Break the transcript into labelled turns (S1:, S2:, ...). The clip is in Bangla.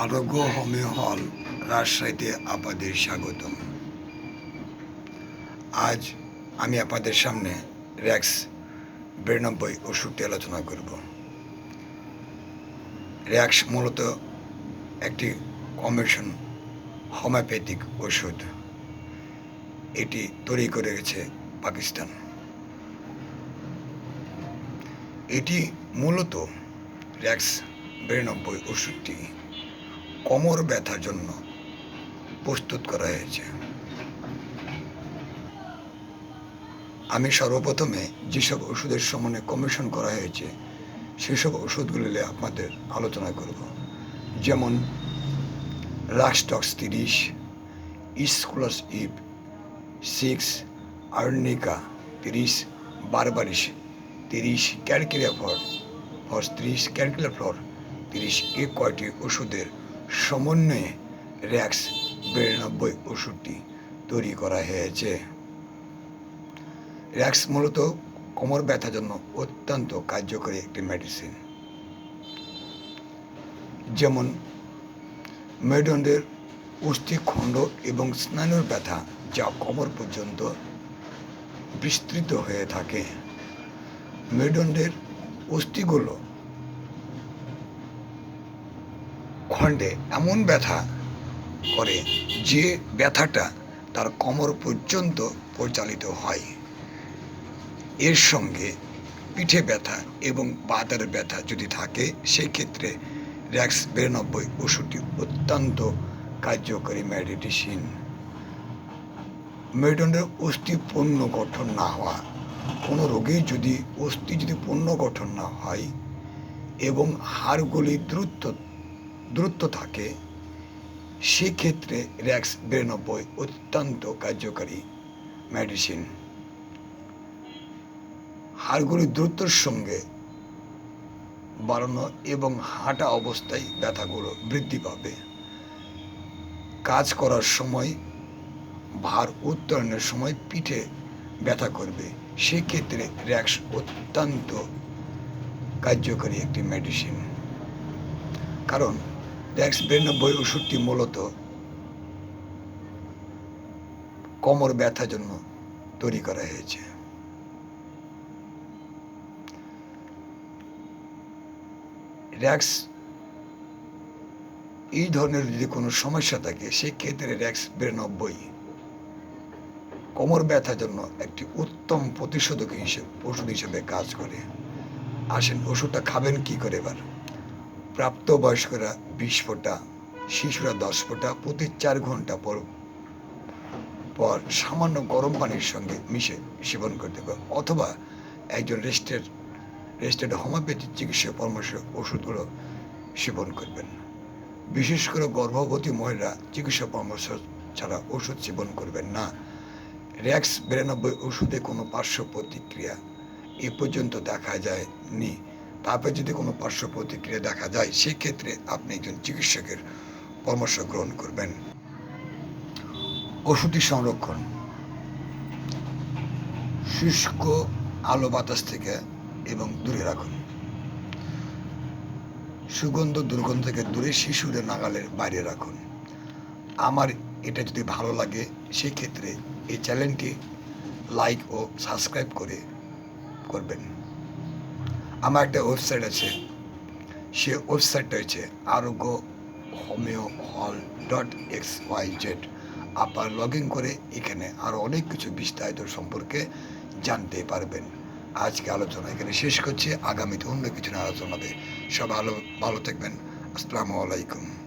S1: আরোগ্য হোমিও হল রাজশাহীতে আপনাদের স্বাগতম। আজ আমি আপনাদের সামনে র্যাক্স বিরানব্বই ওষুধটি আলোচনা করব। র্যাক্স মূলত একটি কমিশন হোমিওপ্যাথিক ওষুধ। এটি তৈরি করে গেছে পাকিস্তান। এটি মূলত র্যাক্স বিরানব্বই ওষুধটি। কোমর ব্যথার জন্য প্রস্তুত করা হয়েছে। আমি সর্বপ্রথমে যেসব ওষুধের সম্মানে কমিশন করা হয়েছে, সেসব ওষুধগুলি আপনাদের আলোচনা করব। যেমন রাক্সটক্স তিরিশ, ইসকুলাস ইপ সিক্স, আর্নিকা তিরিশ, বারবারিশ তিরিশ, ক্যালকুলিয়া ফর ফর তিরিশ, ক্যালকুলিয়া ফ্লর তিরিশ, এ কয়টি ওষুধের সমন্বয়ে র্যাক্স বিরানব্বই ওষুধটি তৈরি করা হয়েছে। র্যাক্স মূলত কোমর ব্যথার জন্য অত্যন্ত কার্যকরী একটি মেডিসিন যেমন, মেরুদণ্ডের অস্থিখণ্ড এবং স্নায়ুর ব্যথা যা কোমর পর্যন্ত বিস্তৃত হয়ে থাকে। মেরুদণ্ডের অস্থিগুলো খণ্ডে এমন ব্যথা করে যে ব্যথাটা তার কোমর পর্যন্ত পরিচালিত হয়। এর সঙ্গে পিঠে ব্যথা এবং পাতার ব্যথা যদি থাকে, সেক্ষেত্রে র্যাক্স বিরানব্বই ওষুধটি অত্যন্ত কার্যকরী মেডিটেশন। মেরুদণ্ডের অস্থি পূর্ণ গঠন না হওয়া, কোনো রোগী যদি অস্থি যদি পূর্ণ গঠন না হয় এবং হাড়গুলি দ্রুত দ্রুত থাকে, সেক্ষেত্রে র্যাক্স বিরানব্বই অত্যন্ত কার্যকারী মেডিসিন হাড়গুলি দ্রুতর সঙ্গে বাড়ানো এবং হাঁটা অবস্থায় ব্যথাগুলো বৃদ্ধি পাবে। কাজ করার সময়, ভার উত্তোলনের সময় পিঠে ব্যথা করবে। সেক্ষেত্রে র্যাক্স অত্যন্ত কার্যকরী একটি মেডিসিন কারণ র্যাক্স বিরানব্বই ওষুধটি মূলত কোমর ব্যথার জন্য তৈরি করা হয়েছে। র্যাক্স এই ধরনের যদি কোনো সমস্যা থাকে, সেক্ষেত্রে র্যাক্স বিরানব্বই কোমর ব্যথার জন্য একটি উত্তম প্রতিষেধক হিসেবে, ওষুধ হিসেবে কাজ করে। আসেন, ওষুধটা খাবেন কি করে এবার? প্রাপ্তবয়স্করা বিশ ফোঁটা, শিশুরা দশ ফোঁটা, প্রতি চার ঘণ্টা পর পর সামান্য গরম পানির সঙ্গে মিশে সেবন করতে পারে অথবা একজন রেস্টের, রেস্টেড হোমিওপ্যাথি চিকিৎসা পরামর্শ ওষুধগুলো সেবন করবেন। বিশেষ করে গর্ভবতী মহিলা চিকিৎসা পরামর্শ ছাড়া ওষুধ সেবন করবেন না। র্যাক্স বিরানব্বই ওষুধে কোনো পার্শ্ব প্রতিক্রিয়া এ পর্যন্ত দেখা যায়নি। তারপরে যদি কোনো পার্শ্ব প্রতিক্রিয়া দেখা যায়, সেক্ষেত্রে আপনি একজন চিকিৎসকের পরামর্শ গ্রহণ করবেন। ওষুধি সংরক্ষণ। শুষ্ক আলো বাতাস থেকে এবং দূরে রাখুন। সুগন্ধ দুর্গন্ধ থেকে দূরে শিশুদের নাগালের বাইরে রাখুন। আমার এটা যদি ভালো লাগে, সেক্ষেত্রে এই চ্যানেলটি লাইক ও সাবস্ক্রাইব করে করবেন। আমার একটা ওয়েবসাইট আছে। সে ওয়েবসাইটটা হচ্ছে Arogya homeo hall dot X Y Z আপনার লগ ইন করে এখানে আরও অনেক কিছু বিস্তারিত সম্পর্কে জানতে পারবেন। আজকে আলোচনা এখানে শেষ করছি। আগামীতে অন্য কিছু নিয়ে আলোচনা হবে। সব ভালো ভালো থাকবেন। আসসালামু আলাইকুম।